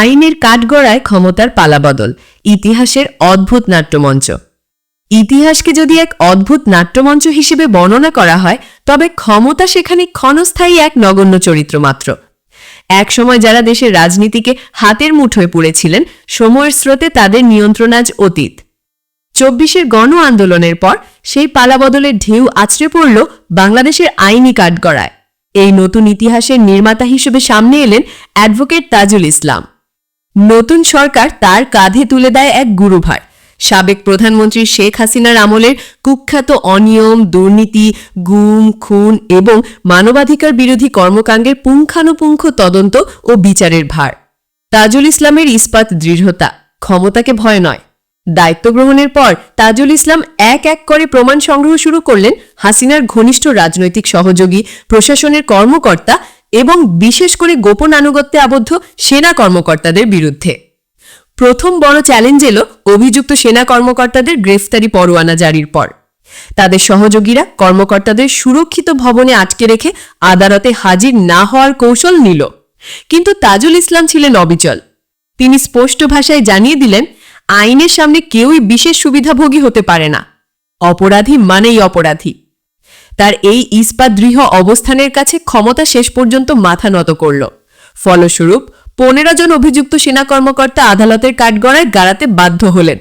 আইনের কাঠগড়ায় ক্ষমতার পালাবদল, ইতিহাসের অদ্ভুত নাট্যমঞ্চ। ইতিহাসকে যদি এক অদ্ভুত নাট্যমঞ্চ হিসেবে বর্ণনা করা হয়, তবে ক্ষমতা সেখানে ক্ষণস্থায়ী এক নগণ্য চরিত্র মাত্র। একসময় যারা দেশের রাজনীতিকে হাতের মুঠোয় পুড়েছিলেন, সময়ের স্রোতে তাদের নিয়ন্ত্রণ আজ অতীত। চব্বিশের গণ আন্দোলনের পর সেই পালাবদলের ঢেউ আছড়ে পড়ল বাংলাদেশের আইনি কাঠগড়ায়। এই নতুন ইতিহাসের নির্মাতা হিসেবে সামনে এলেন অ্যাডভোকেট তাজুল ইসলাম। নতুন সরকার তার কাঁধে তুলে দেয় এক গুরুভার। সাবেক প্রধানমন্ত্রী শেখ হাসিনার আমলের কুখ্যাত অনিয়ম, দুর্নীতি, গুম, খুন এবং মানবাধিকার বিরোধী কর্মকাণ্ডের পুঙ্খানুপুঙ্খ তদন্ত ও বিচারের ভার। তাজুল ইসলামের ইস্পাত দৃঢ়তা, ক্ষমতাকে ভয় নয়। দায়িত্ব গ্রহণের পর তাজুল ইসলাম এক এক করে প্রমাণ সংগ্রহ শুরু করলেন হাসিনার ঘনিষ্ঠ রাজনৈতিক সহযোগী, প্রশাসনের কর্মকর্তা এবং বিশেষ করে গোপন আনুগত্যে আবদ্ধ সেনা কর্মকর্তাদের বিরুদ্ধে। প্রথম বড় চ্যালেঞ্জ এলো অভিযুক্ত সেনা কর্মকর্তাদের গ্রেফতারি পরোয়ানা জারির পর। তাদের সহযোগীরা কর্মকর্তাদের সুরক্ষিত ভবনে আটকে রেখে আদালতে হাজির না হওয়ার কৌশল নিল। কিন্তু তাজুল ইসলাম ছিলেন অবিচল। তিনি স্পষ্ট ভাষায় জানিয়ে দিলেন, আইনের সামনে কেউই বিশেষ সুবিধাভোগী হতে পারে না। অপরাধী মানেই অপরাধী। তার এই ইস্পাত দৃঢ় অবস্থানের কাছে ক্ষমতা শেষ পর্যন্ত মাথা নত করল। ফলস্বরূপ, পনেরো জন অভিযুক্ত সেনা কর্মকর্তা আদালতের কাঠগড়ায় গাড়াতে বাধ্য হলেন।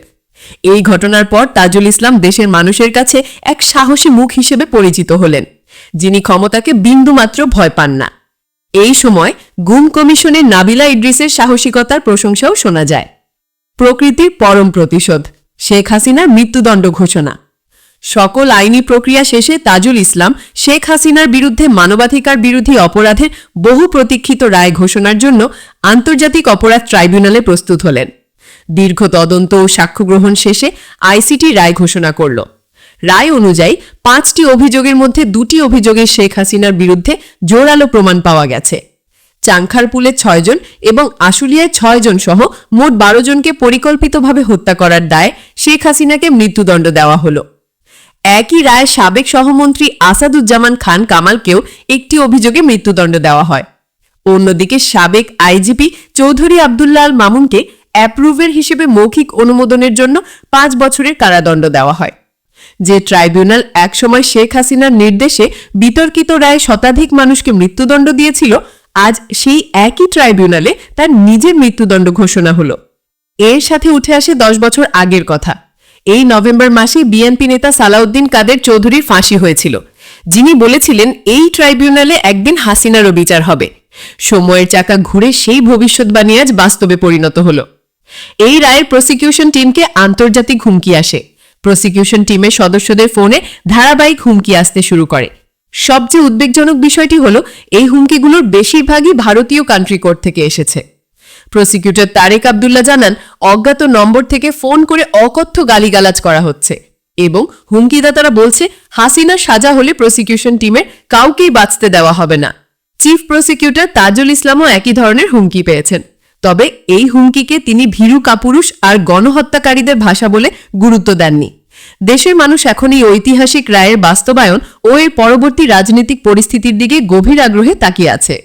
এই ঘটনার পর তাজুল ইসলাম দেশের মানুষের কাছে এক সাহসী মুখ হিসেবে পরিচিত হলেন, যিনি ক্ষমতাকে বিন্দুমাত্র ভয় পান না। এই সময় গুম কমিশনের নাবিলা ইদ্রিসের সাহসিকতার প্রশংসাও শোনা যায়। প্রকৃতির পরম প্রতিশোধ, শেখ হাসিনার মৃত্যুদণ্ড ঘোষণা। সকল আইনি প্রক্রিয়া শেষে তাজুল ইসলাম শেখ হাসিনার বিরুদ্ধে মানবাধিকার বিরোধী অপরাধের বহু প্রতীক্ষিত রায় ঘোষণার জন্য আন্তর্জাতিক অপরাধ ট্রাইব্যুনালে প্রস্তুত হলেন। দীর্ঘ তদন্ত ও সাক্ষ্য গ্রহণ শেষে আইসিটি রায় ঘোষণা করল। রায় অনুযায়ী পাঁচটি অভিযোগের মধ্যে দুটি অভিযোগে শেখ হাসিনার বিরুদ্ধে জোরালো প্রমাণ পাওয়া গেছে। চাংখারপুলে ছয়জন এবং আশুলিয়ায় ছয়জন সহ মোট বারো জনকে পরিকল্পিতভাবে হত্যা করার দায়ে শেখ হাসিনাকে মৃত্যুদণ্ড দেওয়া হলো। একই রায় সাবেক সহমন্ত্রী আসাদুজ্জামান খান কামালকেও একটি অভিযোগে মৃত্যুদণ্ড দেওয়া হয়। অন্যদিকে সাবেক আইজিপি চৌধুরী আবদুল্লাহ আল মামুনকে অ্যাপ্রুভের হিসেবে মৌখিক অনুমোদনের জন্য পাঁচ বছরের কারাদণ্ড দেওয়া হয়। যে ট্রাইব্যুনাল একসময় শেখ হাসিনার নির্দেশে বিতর্কিত রায়ে শতাধিক মানুষকে মৃত্যুদণ্ড দিয়েছিল, আজ সেই একই ট্রাইব্যুনালে তার নিজের মৃত্যুদণ্ড ঘোষণা হলো। এর সাথে উঠে আসে দশ বছর আগের কথা। এই নভেম্বর মাসে বিএনপি নেতা সালাউদ্দিন কাদের চৌধুরীর ফাঁসি হয়েছিল। যিনি বলেছিলেন, এই ট্রাইব্যুনালে একদিন হাসিনারও বিচার হবে। সময়ের চাকা ঘুরে সেই ভবিষ্যৎবাণী আজ বাস্তবে পরিণত হল। এই রায়ের প্রসিকিউশন টিমকে আন্তর্জাতিক হুমকি আসে। প্রসিকিউশন টিমের সদস্যদের ফোনে ধারাবাহিক হুমকি আসতে শুরু করে। সবচেয়ে উদ্বেগজনক বিষয়টি হলো, এই হুমকিগুলোর বেশিরভাগই ভারতীয় কান্ট্রি কোর্ট থেকে এসেছে। প্রসিকিউটর তারেক আবদুল্লাহ জানান, অজ্ঞাত নম্বর থেকে ফোন করে অকথ্য গালিগালাজ করা হচ্ছে এবং হুমকিদাতারা বলছে হাসিনা সাজা হলে প্রসিকিউশন টিমের কাউকেই বাঁচতে দেওয়া হবে না। চিফ প্রসিকিউটর তাজুল ইসলামও একই ধরনের হুমকি পেয়েছেন। তবে এই হুমকিকে তিনি ভীরু কাপুরুষ আর গণহত্যাকারীদের ভাষা বলে গুরুত্ব দেননি। দেশের মানুষ এখন এই ঐতিহাসিক রায়ের বাস্তবায়ন ও এর পরবর্তী রাজনৈতিক পরিস্থিতির দিকে গভীর আগ্রহে তাকিয়ে আছে।